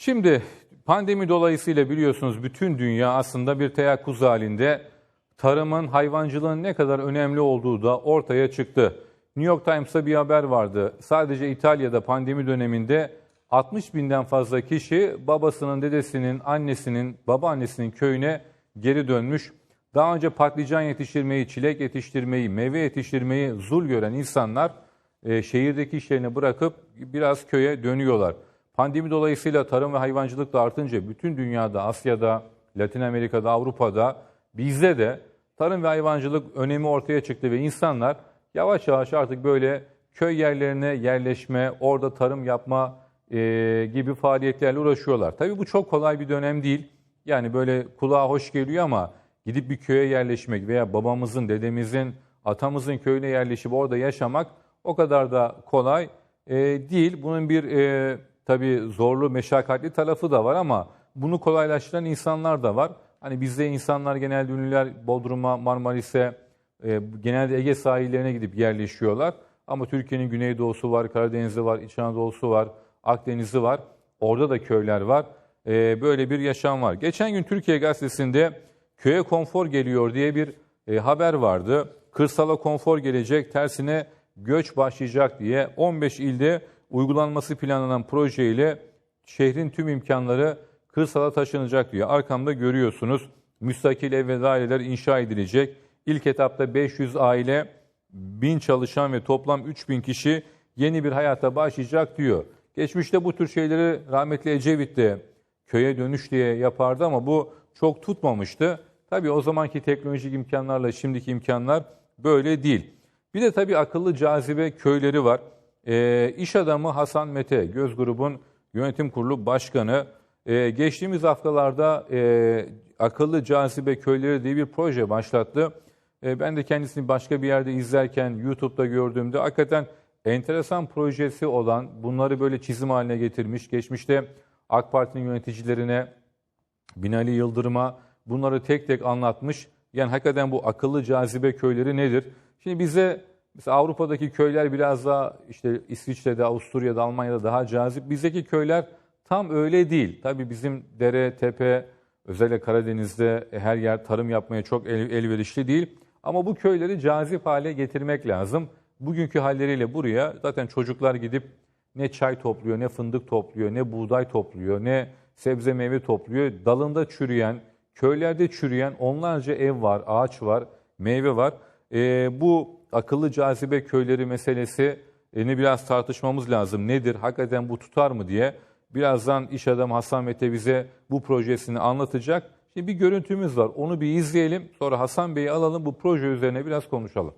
Şimdi pandemi dolayısıyla biliyorsunuz bütün dünya aslında bir teyakkuz halinde tarımın, hayvancılığın ne kadar önemli olduğu da ortaya çıktı. New York Times'ta bir haber vardı. Sadece İtalya'da pandemi döneminde 60 binden fazla kişi babasının, dedesinin, annesinin, babaannesinin köyüne geri dönmüş. Daha önce patlıcan yetiştirmeyi, çilek yetiştirmeyi, meyve yetiştirmeyi zul gören insanlar e, şehirdeki işlerini bırakıp biraz köye dönüyorlar. Pandemi dolayısıyla tarım ve hayvancılık da artınca bütün dünyada, Asya'da, Latin Amerika'da, Avrupa'da, bizde de tarım ve hayvancılık önemi ortaya çıktı ve insanlar yavaş yavaş artık böyle köy yerlerine yerleşme, orada tarım yapma e, gibi faaliyetlerle uğraşıyorlar. Tabii bu çok kolay bir dönem değil. Yani böyle kulağa hoş geliyor ama gidip bir köye yerleşmek veya babamızın, dedemizin, atamızın köyüne yerleşip orada yaşamak o kadar da kolay e, değil. Bunun bir e, tabii zorlu, meşakkatli tarafı da var ama bunu kolaylaştıran insanlar da var. Hani bizde insanlar genelde ünlüler Bodrum'a, Marmaris'e, e, genelde Ege sahillerine gidip yerleşiyorlar. Ama Türkiye'nin güneydoğusu var, Karadeniz'i var, İç Anadolu'su var, Akdeniz'i var. Orada da köyler var. E, böyle bir yaşam var. Geçen gün Türkiye Gazetesi'nde köye konfor geliyor diye bir e, haber vardı. Kırsala konfor gelecek, tersine göç başlayacak diye 15 ilde uygulanması planlanan projeyle şehrin tüm imkanları kırsala taşınacak diyor. Arkamda görüyorsunuz müstakil ev ve daireler inşa edilecek. İlk etapta 500 aile, 1000 çalışan ve toplam 3000 kişi yeni bir hayata başlayacak diyor. Geçmişte bu tür şeyleri rahmetli Ecevit de köye dönüş diye yapardı ama bu çok tutmamıştı. Tabii o zamanki teknolojik imkanlarla şimdiki imkanlar böyle değil. Bir de tabii akıllı cazibe köyleri var. E, iş adamı Hasan Mete, Göz Grubun yönetim kurulu başkanı. E, geçtiğimiz haftalarda e, akıllı cazibe köyleri diye bir proje başlattı. E, ben de kendisini başka bir yerde izlerken YouTube'da gördüğümde hakikaten enteresan projesi olan bunları böyle çizim haline getirmiş. Geçmişte AK Parti'nin yöneticilerine, Binali Yıldırım'a bunları tek tek anlatmış. Yani hakikaten bu akıllı cazibe köyleri nedir? Şimdi bize mesela Avrupa'daki köyler biraz daha işte İsviçre'de, Avusturya'da, Almanya'da daha cazip. Bizdeki köyler tam öyle değil. Tabii bizim dere, tepe, özellikle Karadeniz'de her yer tarım yapmaya çok el, elverişli değil. Ama bu köyleri cazip hale getirmek lazım. Bugünkü halleriyle buraya zaten çocuklar gidip ne çay topluyor, ne fındık topluyor, ne buğday topluyor, ne sebze meyve topluyor. Dalında çürüyen, köylerde çürüyen onlarca ev var, ağaç var, meyve var. E, bu akıllı cazibe köyleri meselesi e, ne biraz tartışmamız lazım. Nedir? Hakikaten bu tutar mı diye. Birazdan iş adamı Hasan Mete bize bu projesini anlatacak. Şimdi bir görüntümüz var. Onu bir izleyelim. Sonra Hasan Bey'i alalım. Bu proje üzerine biraz konuşalım.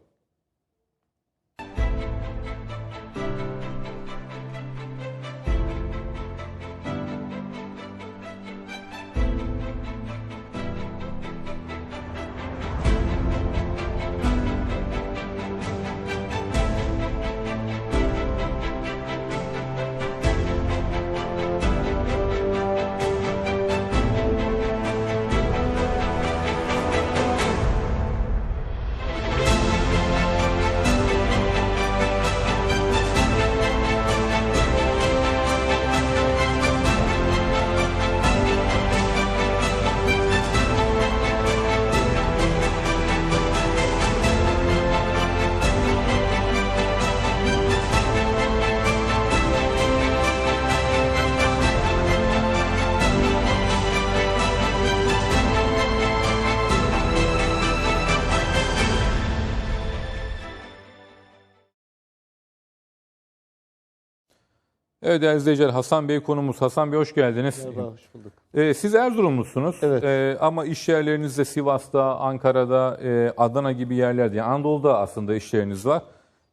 Evet değerli izleyiciler Hasan Bey konumuz. Hasan Bey hoş geldiniz. Merhaba, hoş bulduk. Ee, siz Erzurumlusunuz Evet. Ee, ama iş yerleriniz de Sivas'ta, Ankara'da, e, Adana gibi yerlerde, yani Anadolu'da aslında işleriniz var.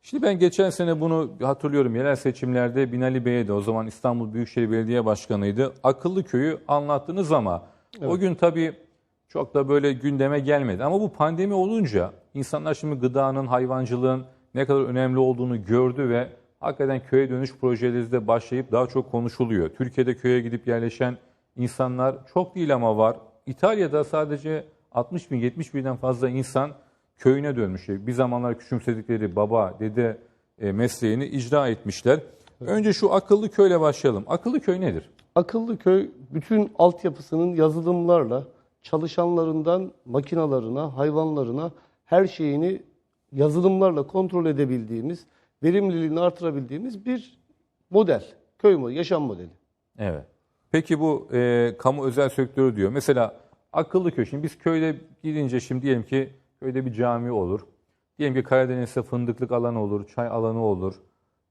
Şimdi ben geçen sene bunu hatırlıyorum yerel seçimlerde Binali Bey'e de o zaman İstanbul Büyükşehir Belediye Başkanı'ydı. Akıllı köyü anlattınız ama o gün tabii çok da böyle gündeme gelmedi. Ama bu pandemi olunca insanlar şimdi gıdanın, hayvancılığın ne kadar önemli olduğunu gördü ve hakikaten köye dönüş projeleri de başlayıp daha çok konuşuluyor. Türkiye'de köye gidip yerleşen insanlar çok değil ama var. İtalya'da sadece 60 bin 70 binden fazla insan köyüne dönmüş. Bir zamanlar küçümsedikleri baba, dede e, mesleğini icra etmişler. Önce şu akıllı köyle başlayalım. Akıllı köy nedir? Akıllı köy bütün altyapısının yazılımlarla çalışanlarından makinalarına, hayvanlarına her şeyini yazılımlarla kontrol edebildiğimiz, verimliliğini artırabildiğimiz bir model. Köy modeli, yaşam modeli. Evet. Peki bu e, kamu özel sektörü diyor. Mesela akıllı köy. Şimdi biz köyde gidince şimdi diyelim ki köyde bir cami olur. Diyelim ki Karadeniz'de fındıklık alanı olur, çay alanı olur.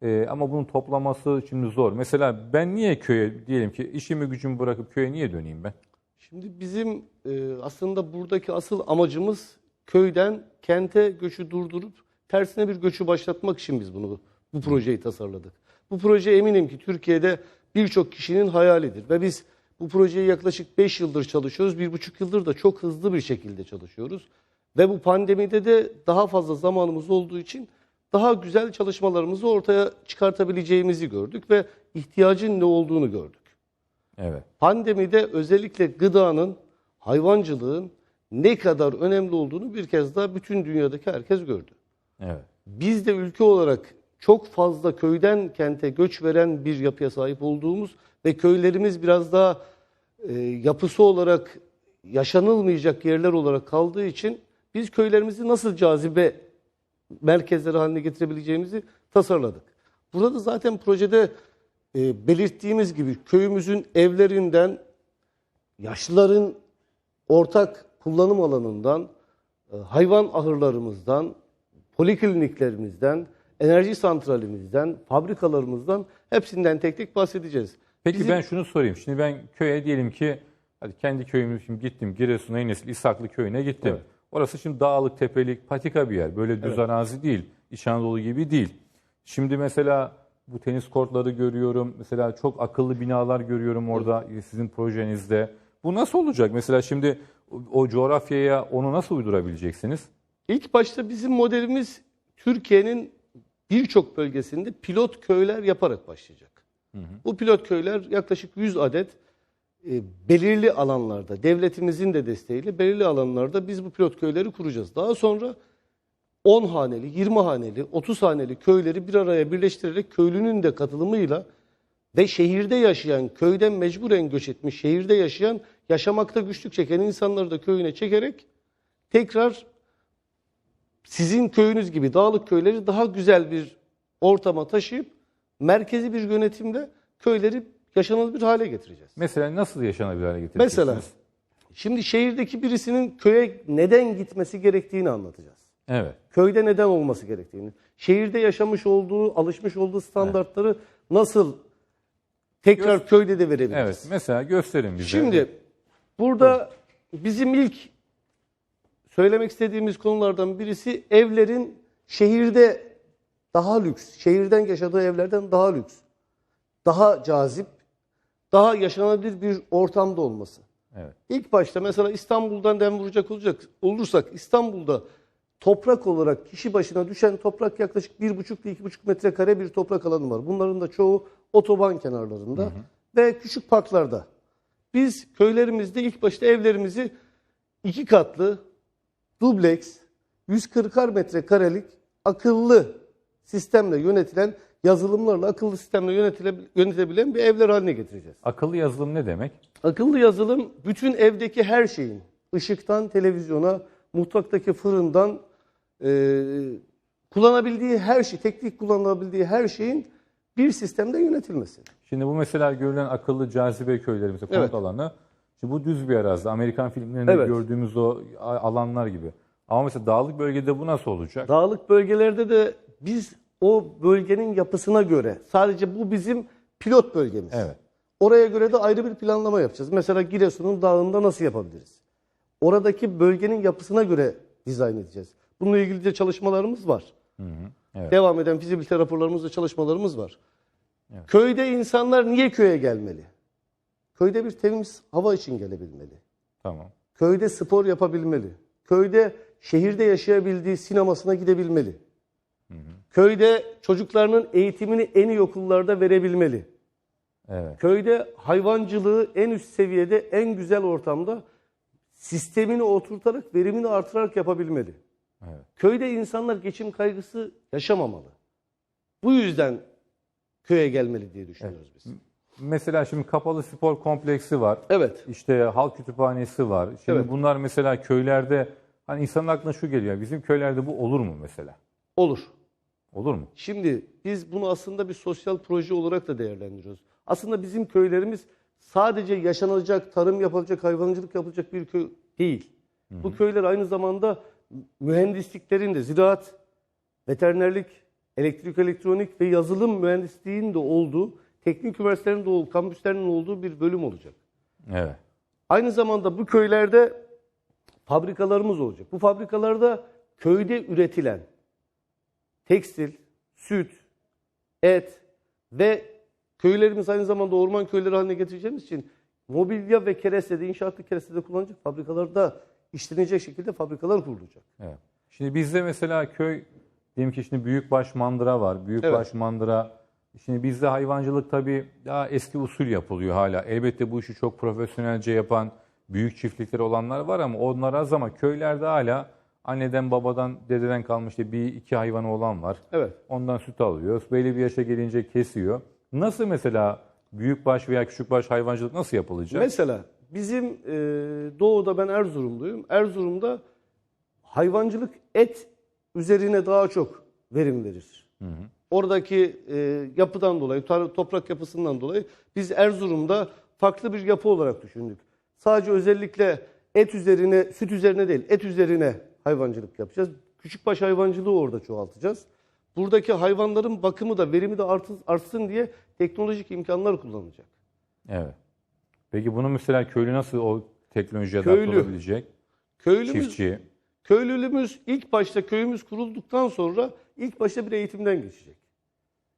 E, ama bunun toplaması şimdi zor. Mesela ben niye köye diyelim ki işimi gücümü bırakıp köye niye döneyim ben? Şimdi bizim e, aslında buradaki asıl amacımız köyden kente göçü durdurup tersine bir göçü başlatmak için biz bunu bu projeyi tasarladık. Bu proje eminim ki Türkiye'de birçok kişinin hayalidir ve biz bu projeyi yaklaşık 5 yıldır çalışıyoruz. 1,5 yıldır da çok hızlı bir şekilde çalışıyoruz. Ve bu pandemide de daha fazla zamanımız olduğu için daha güzel çalışmalarımızı ortaya çıkartabileceğimizi gördük ve ihtiyacın ne olduğunu gördük. Evet. Pandemide özellikle gıdanın, hayvancılığın ne kadar önemli olduğunu bir kez daha bütün dünyadaki herkes gördü. Evet. Biz de ülke olarak çok fazla köyden kente göç veren bir yapıya sahip olduğumuz ve köylerimiz biraz daha e, yapısı olarak yaşanılmayacak yerler olarak kaldığı için biz köylerimizi nasıl cazibe merkezleri haline getirebileceğimizi tasarladık. Burada da zaten projede e, belirttiğimiz gibi köyümüzün evlerinden, yaşlıların ortak kullanım alanından, e, hayvan ahırlarımızdan, polikliniklerimizden, enerji santralimizden, fabrikalarımızdan hepsinden tek tek bahsedeceğiz. Peki Bizim- ben şunu sorayım. Şimdi ben köye diyelim ki hadi kendi köyümü şimdi gittim Giresun'a Enesli İshaklı köyüne gittim. Evet. Orası şimdi dağlık, tepelik, patika bir yer. Böyle düz arazi değil. İç Anadolu gibi değil. Şimdi mesela bu tenis kortları görüyorum. Mesela çok akıllı binalar görüyorum orada sizin projenizde. Bu nasıl olacak? Mesela şimdi o coğrafyaya onu nasıl uydurabileceksiniz? İlk başta bizim modelimiz Türkiye'nin birçok bölgesinde pilot köyler yaparak başlayacak. Bu pilot köyler yaklaşık 100 adet e, belirli alanlarda, devletimizin de desteğiyle belirli alanlarda biz bu pilot köyleri kuracağız. Daha sonra 10 haneli, 20 haneli, 30 haneli köyleri bir araya birleştirerek köylünün de katılımıyla ve şehirde yaşayan, köyden mecburen göç etmiş, şehirde yaşayan, yaşamakta güçlük çeken insanları da köyüne çekerek tekrar sizin köyünüz gibi dağlık köyleri daha güzel bir ortama taşıyıp merkezi bir yönetimle köyleri yaşanılır hale getireceğiz. Mesela nasıl yaşanabilir hale getireceksiniz? Mesela şimdi şehirdeki birisinin köye neden gitmesi gerektiğini anlatacağız. Evet. Köyde neden olması gerektiğini, şehirde yaşamış olduğu, alışmış olduğu standartları nasıl tekrar köyde de verebiliriz. Evet. Mesela gösterin bize. Şimdi burada bizim ilk söylemek istediğimiz konulardan birisi evlerin şehirde daha lüks, şehirden yaşadığı evlerden daha lüks, daha cazip, daha yaşanabilir bir ortamda olması. Evet. İlk başta mesela İstanbul'dan dem vuracak olacak olursak İstanbul'da toprak olarak kişi başına düşen toprak yaklaşık 1,5 ile 2,5 metrekare bir toprak alanı var. Bunların da çoğu otoban kenarlarında ve küçük parklarda. Biz köylerimizde ilk başta evlerimizi iki katlı dubleks 140'ar metrekarelik akıllı sistemle yönetilen yazılımlarla akıllı sistemle yönetile- yönetebilen bir evler haline getireceğiz. Akıllı yazılım ne demek? Akıllı yazılım bütün evdeki her şeyin, ışıktan televizyona, mutfaktaki fırından e, kullanabildiği her şey, teknik kullanabildiği her şeyin bir sistemde yönetilmesi. Şimdi bu mesela görülen akıllı cazibe köyleri mesela konut Evet. alanı. Şimdi bu düz bir arazi. Amerikan filmlerinde Evet. gördüğümüz o alanlar gibi. Ama mesela dağlık bölgede bu nasıl olacak? Dağlık bölgelerde de biz o bölgenin yapısına göre, sadece bu bizim pilot bölgemiz. Evet. Oraya göre de ayrı bir planlama yapacağız. Mesela Giresun'un dağında nasıl yapabiliriz? Oradaki bölgenin yapısına göre dizayn edeceğiz. Bununla ilgili de çalışmalarımız var. Evet. Devam eden fizibilite raporlarımızda çalışmalarımız var. Köyde insanlar niye köye gelmeli? Köyde bir temiz hava için gelebilmeli. Tamam. Köyde spor yapabilmeli. Köyde şehirde yaşayabildiği sinemasına gidebilmeli. Köyde çocuklarının eğitimini en iyi okullarda verebilmeli. Evet. Köyde hayvancılığı en üst seviyede, en güzel ortamda sistemini oturtarak, verimini artırarak yapabilmeli. Evet. Köyde insanlar geçim kaygısı yaşamamalı. Bu yüzden köye gelmeli diye düşünüyoruz biz. Mesela şimdi kapalı spor kompleksi var. Evet. İşte halk kütüphanesi var. Şimdi Evet. bunlar mesela köylerde hani insanın aklına şu geliyor. Bizim köylerde bu olur mu mesela? Olur. Olur mu? Şimdi biz bunu aslında bir sosyal proje olarak da değerlendiriyoruz. Aslında bizim köylerimiz sadece yaşanacak, tarım yapılacak, hayvancılık yapılacak bir köy değil. Bu köyler aynı zamanda mühendisliklerin de, ziraat, veterinerlik, elektrik, elektronik ve yazılım mühendisliğinin de olduğu, teknik üniversitelerin de olduğu, kampüslerinin olduğu bir bölüm olacak. Evet. Aynı zamanda bu köylerde fabrikalarımız olacak. Bu fabrikalarda köyde üretilen tekstil, süt, et ve köylerimiz aynı zamanda orman köyleri haline getireceğimiz için mobilya ve kerestede, inşaatlı kerestede kullanacak fabrikalarda işlenecek şekilde fabrikalar kurulacak. Evet. Şimdi bizde mesela köy diyelim ki şimdi büyükbaş mandıra var. Büyükbaş mandıra. Şimdi bizde hayvancılık tabii daha eski usul yapılıyor hala. Elbette bu işi çok profesyonelce yapan büyük çiftlikleri olanlar var ama onlar az ama köylerde hala anneden babadan dededen kalmış işte bir iki hayvanı olan var. Evet. Ondan süt alıyor. Belli bir yaşa gelince kesiyor. Nasıl mesela büyükbaş veya küçükbaş hayvancılık nasıl yapılacak? Mesela bizim e, doğuda ben Erzurumluyum. Erzurum'da hayvancılık et üzerine daha çok verim verir. Oradaki e, yapıdan dolayı, toprak yapısından dolayı biz Erzurum'da farklı bir yapı olarak düşündük. Sadece özellikle et üzerine, süt üzerine değil, et üzerine hayvancılık yapacağız. Küçükbaş hayvancılığı orada çoğaltacağız. Buradaki hayvanların bakımı da, verimi de artı- artsın diye teknolojik imkanlar kullanılacak. Evet. Peki bunu mesela köylü nasıl o teknolojiye adapte Köylü. olabilecek? Köylümüz Çiftçi. Köylülüğümüz ilk başta köyümüz kurulduktan sonra ilk başta bir eğitimden geçecek.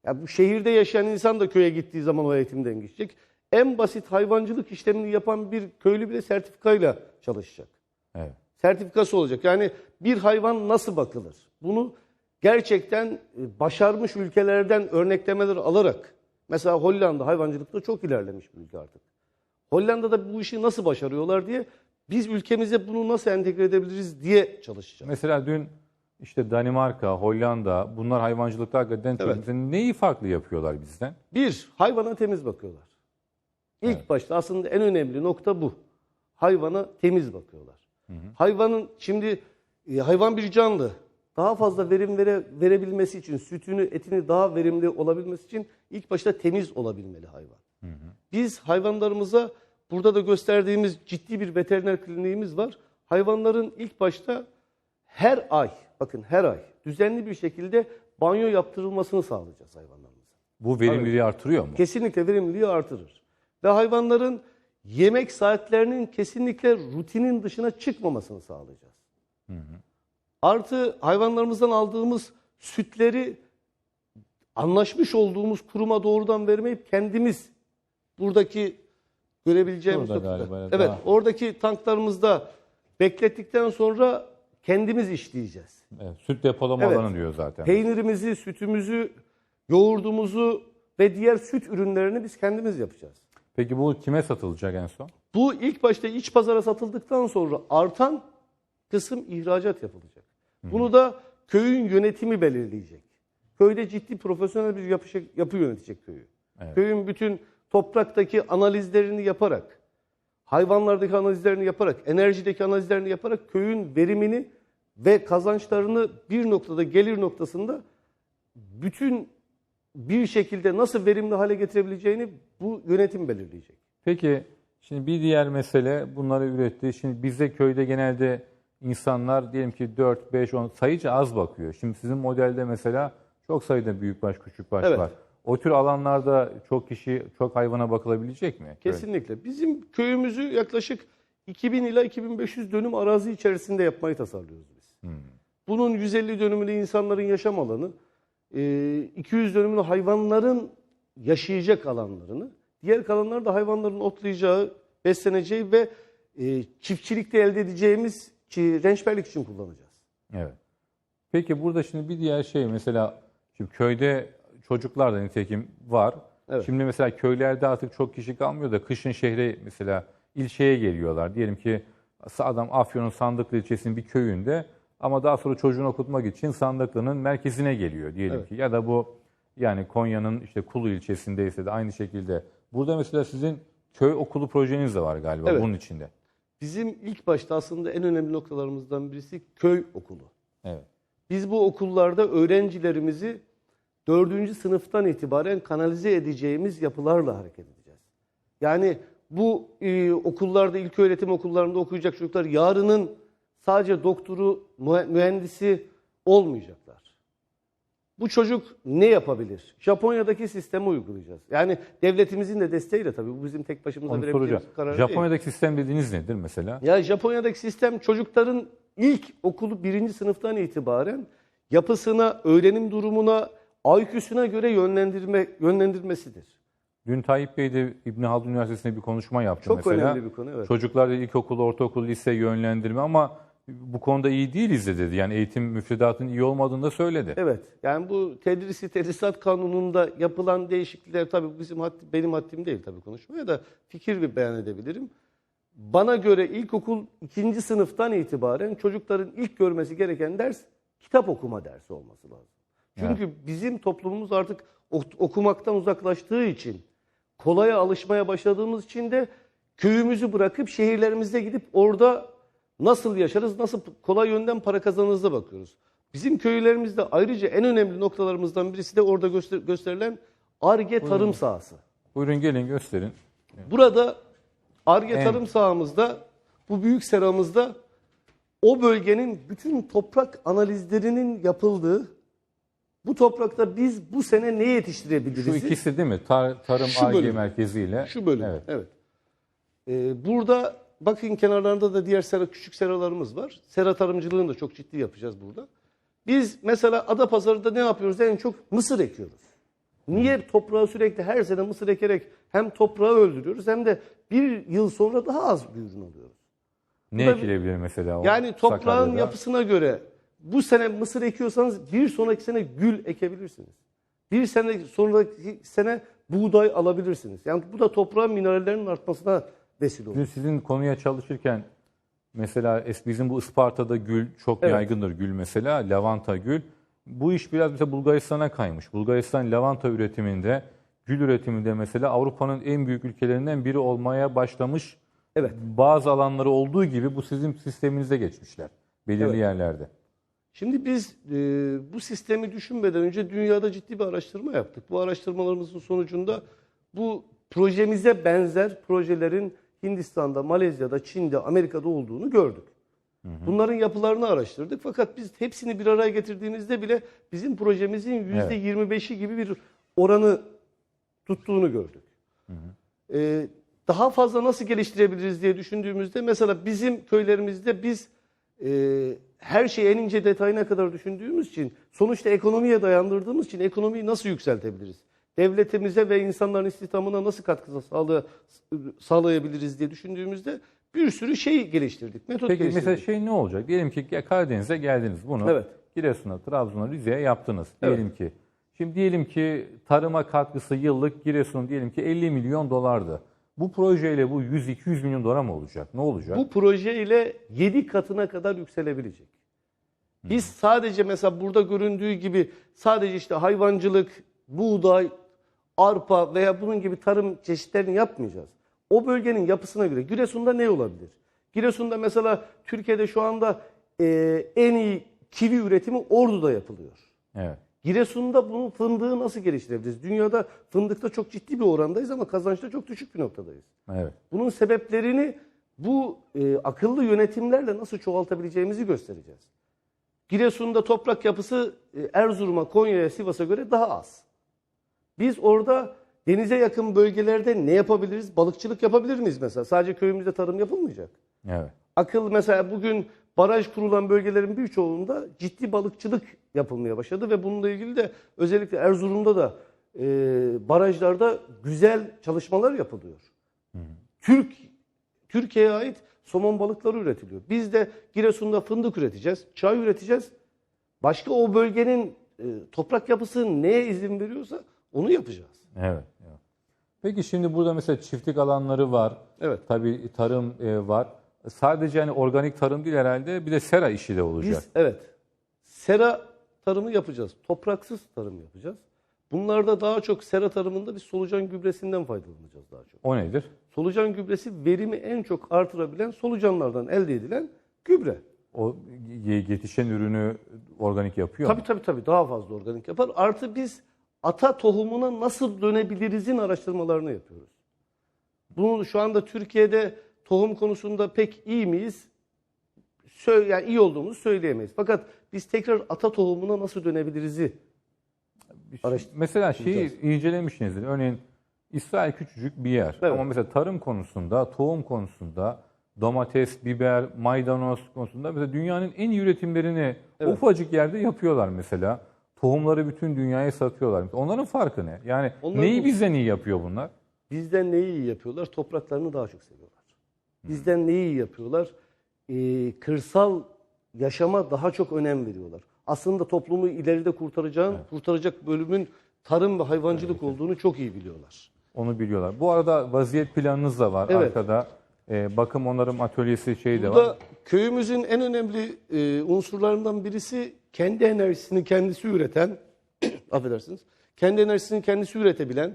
Ya bu şehirde yaşayan insan da köye gittiği zaman o eğitimden geçecek. En basit hayvancılık işlemini yapan bir köylü bile sertifikayla çalışacak. Evet. Sertifikası olacak. Yani bir hayvan nasıl bakılır? Bunu gerçekten e, başarmış ülkelerden örneklemeler alarak mesela Hollanda hayvancılıkta çok ilerlemiş bir ülke artık. Hollanda'da bu işi nasıl başarıyorlar diye biz ülkemize bunu nasıl entegre edebiliriz diye çalışacağız. Mesela dün işte Danimarka, Hollanda bunlar hayvancılıkta hakikaten çok Evet. Neyi farklı yapıyorlar bizden? Bir, hayvana temiz bakıyorlar. İlk başta aslında en önemli nokta bu. Hayvana temiz bakıyorlar. Hayvanın şimdi e, hayvan bir canlı. Daha fazla verim vere, verebilmesi için, sütünü, etini daha verimli olabilmesi için ilk başta temiz olabilmeli hayvan. Biz hayvanlarımıza burada da gösterdiğimiz ciddi bir veteriner kliniğimiz var. Hayvanların ilk başta her ay, bakın her ay düzenli bir şekilde banyo yaptırılmasını sağlayacağız hayvanlarımıza. Bu verimliliği artırıyor mu? Kesinlikle verimliliği artırır. Ve hayvanların yemek saatlerinin kesinlikle rutinin dışına çıkmamasını sağlayacağız. Artı hayvanlarımızdan aldığımız sütleri anlaşmış olduğumuz kuruma doğrudan vermeyip kendimiz buradaki görebileceğimiz Burada noktada- galiba, evet, Evet, daha- oradaki tanklarımızda beklettikten sonra kendimiz işleyeceğiz. Evet, süt depolama Evet. alanı diyor zaten. Peynirimizi, sütümüzü, yoğurdumuzu ve diğer süt ürünlerini biz kendimiz yapacağız. Peki bu kime satılacak en son? Bu ilk başta iç pazara satıldıktan sonra artan kısım ihracat yapılacak. Bunu da köyün yönetimi belirleyecek. Köyde ciddi profesyonel bir yapı, yapı yönetecek köyü. Evet. Köyün bütün topraktaki analizlerini yaparak, hayvanlardaki analizlerini yaparak, enerjideki analizlerini yaparak köyün verimini ve kazançlarını bir noktada gelir noktasında bütün bir şekilde nasıl verimli hale getirebileceğini bu yönetim belirleyecek. Peki şimdi bir diğer mesele bunları üretti. Şimdi bizde köyde genelde insanlar diyelim ki 4, 5, 10 sayıca az bakıyor. Şimdi sizin modelde mesela çok sayıda büyükbaş, küçükbaş Evet. var. O tür alanlarda çok kişi, çok hayvana bakılabilecek mi? Köy? Kesinlikle. Bizim köyümüzü yaklaşık 2000 ila 2500 dönüm arazi içerisinde yapmayı tasarlıyoruz biz. Bunun 150 dönümünü insanların yaşam alanı, e, 200 dönümünü hayvanların yaşayacak alanlarını, diğer kalanlar da hayvanların otlayacağı, besleneceği ve e, çiftçilikte elde edeceğimiz ki, rençberlik için kullanacağız. Evet. Peki burada şimdi bir diğer şey mesela şimdi köyde çocuklar da nitekim var. Evet. Şimdi mesela köylerde artık çok kişi kalmıyor da kışın şehre mesela ilçeye geliyorlar. Diyelim ki adam Afyon'un Sandıklı ilçesinin bir köyünde ama daha sonra çocuğunu okutmak için Sandıklı'nın merkezine geliyor diyelim Evet. ki. Ya da bu yani Konya'nın işte Kulu ilçesindeyse de aynı şekilde Burada mesela sizin köy okulu projeniz de var galiba Evet. bunun içinde. Bizim ilk başta aslında en önemli noktalarımızdan birisi köy okulu. Evet. Biz bu okullarda öğrencilerimizi dördüncü sınıftan itibaren kanalize edeceğimiz yapılarla hareket edeceğiz. Yani bu e, okullarda, ilköğretim okullarında okuyacak çocuklar yarının sadece doktoru, mühe- mühendisi olmayacaklar. Bu çocuk ne yapabilir? Japonya'daki sistemi uygulayacağız. Yani devletimizin de desteğiyle tabii. Bu bizim tek başımıza Onu verebileceğimiz soracağım. karar değil. Japonya'daki sistem dediğiniz nedir mesela? Ya Japonya'daki sistem çocukların ilk okulu birinci sınıftan itibaren yapısına, öğrenim durumuna, IQ'suna göre yönlendirme yönlendirmesidir. Dün Tayyip Bey de İbn Haldun Üniversitesi'nde bir konuşma yaptı Çok mesela. önemli bir konu, evet. Çocuklarda ilkokul, ortaokul, lise yönlendirme ama bu konuda iyi değiliz de dedi. Yani eğitim müfredatının iyi olmadığını da söyledi. Evet. Yani bu tedrisi tedrisat kanununda yapılan değişiklikler tabii bizim haddi- benim haddim değil tabii konuşmaya da fikir bir beyan edebilirim. Bana göre ilkokul ikinci sınıftan itibaren çocukların ilk görmesi gereken ders kitap okuma dersi olması lazım. Çünkü bizim toplumumuz artık ok- okumaktan uzaklaştığı için, kolaya alışmaya başladığımız için de köyümüzü bırakıp şehirlerimizde gidip orada nasıl yaşarız, nasıl kolay yönden para kazanırız'a bakıyoruz. Bizim köylerimizde ayrıca en önemli noktalarımızdan birisi de orada göster- gösterilen ARGE tarım sahası. Buyurun gelin gösterin. Burada ARGE En- tarım sahamızda, bu büyük seramızda o bölgenin bütün toprak analizlerinin yapıldığı, bu toprakta biz bu sene ne yetiştirebiliriz? Şu ikisi değil mi? Tar- tarım Şu ARGE bölüm. merkeziyle. Şu bölüm. Evet. Evet. Ee, burada bakın kenarlarında da diğer sera, küçük seralarımız var. Sera tarımcılığını da çok ciddi yapacağız burada. Biz mesela Adapazarı'da ne yapıyoruz? En çok mısır ekiyoruz. Niye toprağı sürekli her sene mısır ekerek hem toprağı öldürüyoruz hem de bir yıl sonra daha az bir ürün alıyoruz. Ne Bu da bir- ekilebilir mesela? o Yani toprağın Sakarya'da? yapısına göre bu sene mısır ekiyorsanız bir sonraki sene gül ekebilirsiniz. Bir sene sonraki sene buğday alabilirsiniz. Yani bu da toprağın minerallerinin artmasına vesile olur. Dün sizin konuya çalışırken mesela es- bizim bu Isparta'da gül çok Evet. yaygındır gül mesela. Lavanta gül. Bu iş biraz mesela Bulgaristan'a kaymış. Bulgaristan lavanta üretiminde, gül üretiminde mesela Avrupa'nın en büyük ülkelerinden biri olmaya başlamış. Evet. Bazı alanları olduğu gibi bu sizin sisteminize geçmişler. Belirli Evet. yerlerde. Şimdi biz e, bu sistemi düşünmeden önce dünyada ciddi bir araştırma yaptık. Bu araştırmalarımızın sonucunda bu projemize benzer projelerin Hindistan'da, Malezya'da, Çin'de, Amerika'da olduğunu gördük. Bunların yapılarını araştırdık. Fakat biz hepsini bir araya getirdiğimizde bile bizim projemizin yüzde 25'i gibi bir oranı tuttuğunu gördük. Ee, daha fazla nasıl geliştirebiliriz diye düşündüğümüzde mesela bizim köylerimizde biz e, her şeyi en ince detayına kadar düşündüğümüz için sonuçta ekonomiye dayandırdığımız için ekonomiyi nasıl yükseltebiliriz? Devletimize ve insanların istihdamına nasıl katkı sağlay- sağlayabiliriz diye düşündüğümüzde bir sürü şey geliştirdik. Metot Peki geliştirdik. mesela şey ne olacak? Diyelim ki Karadeniz'e geldiniz bunu. Evet. Giresun'a, Trabzon'a, Rize'ye yaptınız. Evet. Diyelim ki. Şimdi diyelim ki tarıma katkısı yıllık Giresun diyelim ki 50 milyon dolardı. Bu projeyle bu 100-200 milyon dolar mı olacak? Ne olacak? Bu proje ile 7 katına kadar yükselebilecek. Biz sadece mesela burada göründüğü gibi sadece işte hayvancılık, buğday, arpa veya bunun gibi tarım çeşitlerini yapmayacağız. O bölgenin yapısına göre Giresun'da ne olabilir? Giresun'da mesela Türkiye'de şu anda e, en iyi kivi üretimi Ordu'da yapılıyor. Evet. Giresun'da bunun fındığı nasıl geliştirebiliriz? Dünyada fındıkta çok ciddi bir orandayız ama kazançta çok düşük bir noktadayız. Evet. Bunun sebeplerini bu e, akıllı yönetimlerle nasıl çoğaltabileceğimizi göstereceğiz. Giresun'da toprak yapısı e, Erzurum'a, Konya'ya, Sivas'a göre daha az. Biz orada denize yakın bölgelerde ne yapabiliriz? Balıkçılık yapabilir miyiz mesela? Sadece köyümüzde tarım yapılmayacak. Evet. Akıl mesela bugün baraj kurulan bölgelerin birçoğunda ciddi balıkçılık yapılmaya başladı ve bununla ilgili de özellikle Erzurum'da da e, barajlarda güzel çalışmalar yapılıyor. Türk Türkiye'ye ait somon balıkları üretiliyor. Biz de Giresun'da fındık üreteceğiz, çay üreteceğiz. Başka o bölgenin e, toprak yapısı neye izin veriyorsa onu yapacağız. Evet. evet. Peki şimdi burada mesela çiftlik alanları var. Evet. Tabii tarım e, var. Sadece hani organik tarım değil herhalde bir de sera işi de olacak. Biz evet sera tarımı yapacağız. Topraksız tarım yapacağız. Bunlarda daha çok sera tarımında biz solucan gübresinden faydalanacağız daha çok. O nedir? Solucan gübresi verimi en çok artırabilen solucanlardan elde edilen gübre. O ye- yetişen ürünü organik yapıyor. Tabii tabii tabii daha fazla organik yapar. Artı biz ata tohumuna nasıl dönebilirizin araştırmalarını yapıyoruz. Bunu şu anda Türkiye'de tohum konusunda pek iyi miyiz? Yani iyi olduğumuzu söyleyemeyiz. Fakat biz tekrar ata tohumuna nasıl dönebilirizi araştır- Mesela şeyi incelemişsinizdir. Örneğin İsrail küçücük bir yer. Evet. Ama mesela tarım konusunda, tohum konusunda, domates, biber, maydanoz konusunda mesela dünyanın en iyi üretimlerini ufacık yerde yapıyorlar mesela. Tohumları bütün dünyaya satıyorlar. Onların farkı ne? Yani Onlar neyi bizden iyi yapıyor bunlar? Bizden neyi iyi yapıyorlar? Topraklarını daha çok seviyorlar. Bizden neyi iyi yapıyorlar? Ee, kırsal yaşama daha çok önem veriyorlar. Aslında toplumu ileride kurtaracağın, kurtaracak bölümün tarım ve hayvancılık olduğunu çok iyi biliyorlar. Onu biliyorlar. Bu arada vaziyet planınız da var Evet. arkada. Ee, bakım onarım atölyesi şey de var. Burada köyümüzün en önemli e, unsurlarından birisi kendi enerjisini kendisi üreten, affedersiniz, kendi enerjisini kendisi üretebilen,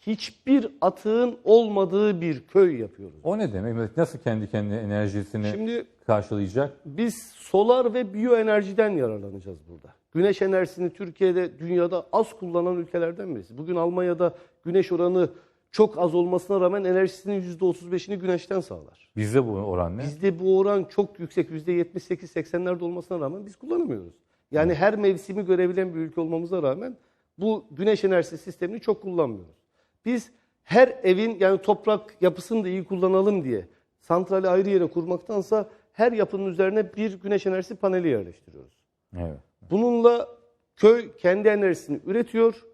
hiçbir atığın olmadığı bir köy yapıyoruz. O ne demek? Nasıl kendi kendine enerjisini Şimdi karşılayacak? Biz solar ve biyoenerjiden yararlanacağız burada. Güneş enerjisini Türkiye'de dünyada az kullanan ülkelerden birisi. Bugün Almanya'da güneş oranı çok az olmasına rağmen enerjisinin %35'ini güneşten sağlar. Bizde bu oran ne? Bizde bu oran çok yüksek %78-80'lerde olmasına rağmen biz kullanamıyoruz. Yani her mevsimi görebilen bir ülke olmamıza rağmen bu güneş enerjisi sistemini çok kullanmıyoruz. Biz her evin yani toprak yapısını da iyi kullanalım diye santrali ayrı yere kurmaktansa her yapının üzerine bir güneş enerjisi paneli yerleştiriyoruz. Evet. Bununla köy kendi enerjisini üretiyor.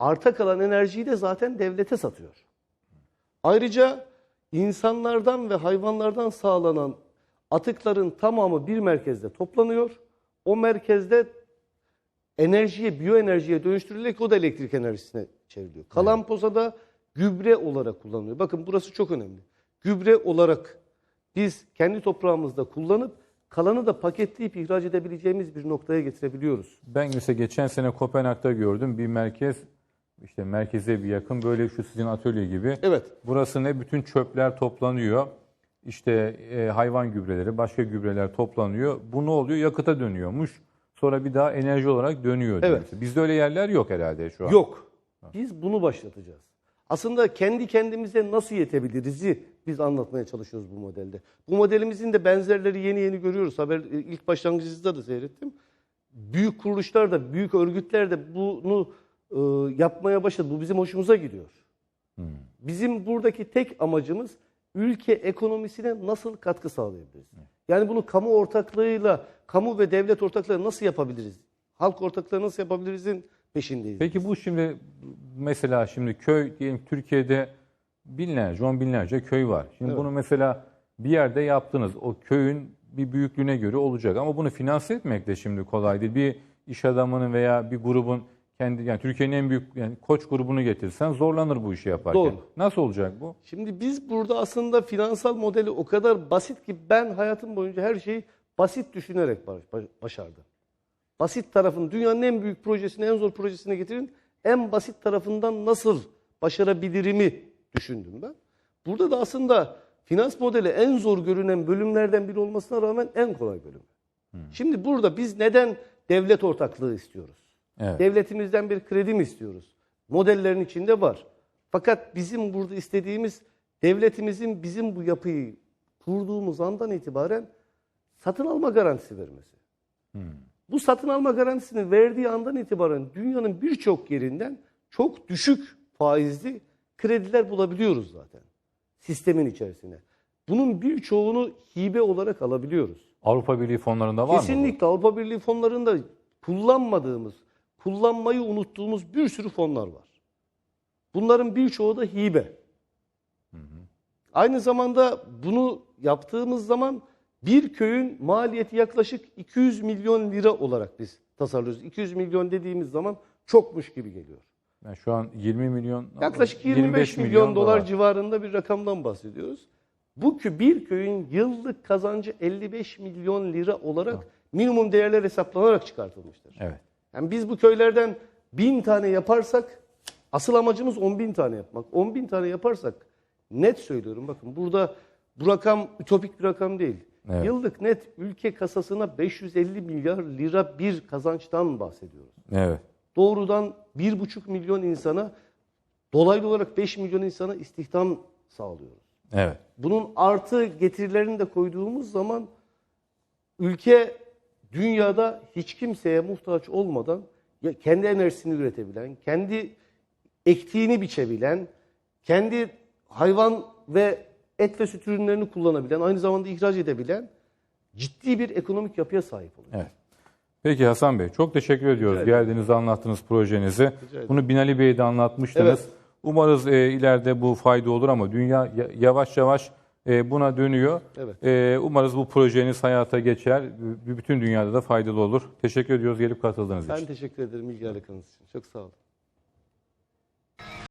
Arta kalan enerjiyi de zaten devlete satıyor. Ayrıca insanlardan ve hayvanlardan sağlanan atıkların tamamı bir merkezde toplanıyor. O merkezde enerjiye, biyoenerjiye dönüştürülerek o da elektrik enerjisine çevriliyor. Kalan poza da gübre olarak kullanılıyor. Bakın burası çok önemli. Gübre olarak biz kendi toprağımızda kullanıp kalanı da paketleyip ihraç edebileceğimiz bir noktaya getirebiliyoruz. Ben mesela geçen sene Kopenhag'da gördüm bir merkez işte merkeze bir yakın böyle şu sizin atölye gibi. Evet. Burası ne bütün çöpler toplanıyor. İşte e, hayvan gübreleri, başka gübreler toplanıyor. Bu ne oluyor? Yakıta dönüyormuş. Sonra bir daha enerji olarak dönüyor. Evet. Bizde öyle yerler yok herhalde şu an. Yok. Biz bunu başlatacağız. Aslında kendi kendimize nasıl yetebilirizi biz anlatmaya çalışıyoruz bu modelde. Bu modelimizin de benzerleri yeni yeni görüyoruz. Haber e, ilk başlangıcında da seyrettim. Büyük kuruluşlar da, büyük örgütler de bunu e, yapmaya başladı. Bu bizim hoşumuza gidiyor. Bizim buradaki tek amacımız ülke ekonomisine nasıl katkı sağlayabiliriz? Yani bunu kamu ortaklığıyla, kamu ve devlet ortaklığıyla nasıl yapabiliriz? Halk ortaklığı nasıl yapabilirizin peşindeyiz. Peki bu şimdi mesela şimdi köy diyelim Türkiye'de binlerce, on binlerce köy var. Şimdi bunu mesela bir yerde yaptınız. O köyün bir büyüklüğüne göre olacak ama bunu finanse etmek de şimdi kolay değil. Bir iş adamının veya bir grubun kendi yani Türkiye'nin en büyük yani koç grubunu getirsen zorlanır bu işi yaparken. Doğru. Nasıl olacak bu? Şimdi biz burada aslında finansal modeli o kadar basit ki ben hayatım boyunca her şeyi basit düşünerek baş- baş- başardım. Basit tarafın dünyanın en büyük projesini, en zor projesine getirin. En basit tarafından nasıl başarabilirimi düşündüm ben. Burada da aslında finans modeli en zor görünen bölümlerden biri olmasına rağmen en kolay bölüm. Şimdi burada biz neden devlet ortaklığı istiyoruz? Evet. Devletimizden bir kredi mi istiyoruz? Modellerin içinde var. Fakat bizim burada istediğimiz devletimizin bizim bu yapıyı kurduğumuz andan itibaren satın alma garantisi vermesi. Bu satın alma garantisini verdiği andan itibaren dünyanın birçok yerinden çok düşük faizli krediler bulabiliyoruz zaten sistemin içerisine. Bunun birçoğunu hibe olarak alabiliyoruz. Avrupa Birliği fonlarında var mı? Kesinlikle Avrupa Birliği fonlarında kullanmadığımız, kullanmayı unuttuğumuz bir sürü fonlar var. Bunların birçoğu da hibe. Aynı zamanda bunu yaptığımız zaman bir köyün maliyeti yaklaşık 200 milyon lira olarak biz tasarlıyoruz. 200 milyon dediğimiz zaman çokmuş gibi geliyor. Yani şu an 20 milyon Yaklaşık 25, milyon, dolar civarında bir rakamdan bahsediyoruz. Bu bir köyün yıllık kazancı 55 milyon lira olarak minimum değerler hesaplanarak çıkartılmıştır. Evet. Yani biz bu köylerden 1000 tane yaparsak asıl amacımız 10 bin tane yapmak. 10 bin tane yaparsak net söylüyorum bakın burada bu rakam ütopik bir rakam değil. Evet. Yıllık net ülke kasasına 550 milyar lira bir kazançtan bahsediyoruz. Evet. Doğrudan 1,5 milyon insana dolaylı olarak 5 milyon insana istihdam sağlıyoruz. Evet. Bunun artı getirilerini de koyduğumuz zaman ülke dünyada hiç kimseye muhtaç olmadan kendi enerjisini üretebilen, kendi ektiğini biçebilen, kendi hayvan ve et ve süt ürünlerini kullanabilen, aynı zamanda ihraç edebilen ciddi bir ekonomik yapıya sahip oluyor. Evet. Peki Hasan Bey çok teşekkür ediyoruz. ederim. Geldiğinizde anlattınız projenizi. Bunu Binali Bey'e de anlatmıştınız. Evet. Umarız e, ileride bu fayda olur ama dünya ya- yavaş yavaş buna dönüyor. Evet. E, umarız bu projeniz hayata geçer. Bütün dünyada da faydalı olur. Teşekkür ediyoruz gelip katıldığınız için. Ben teşekkür ederim ilgi alakanız için. Çok sağ olun.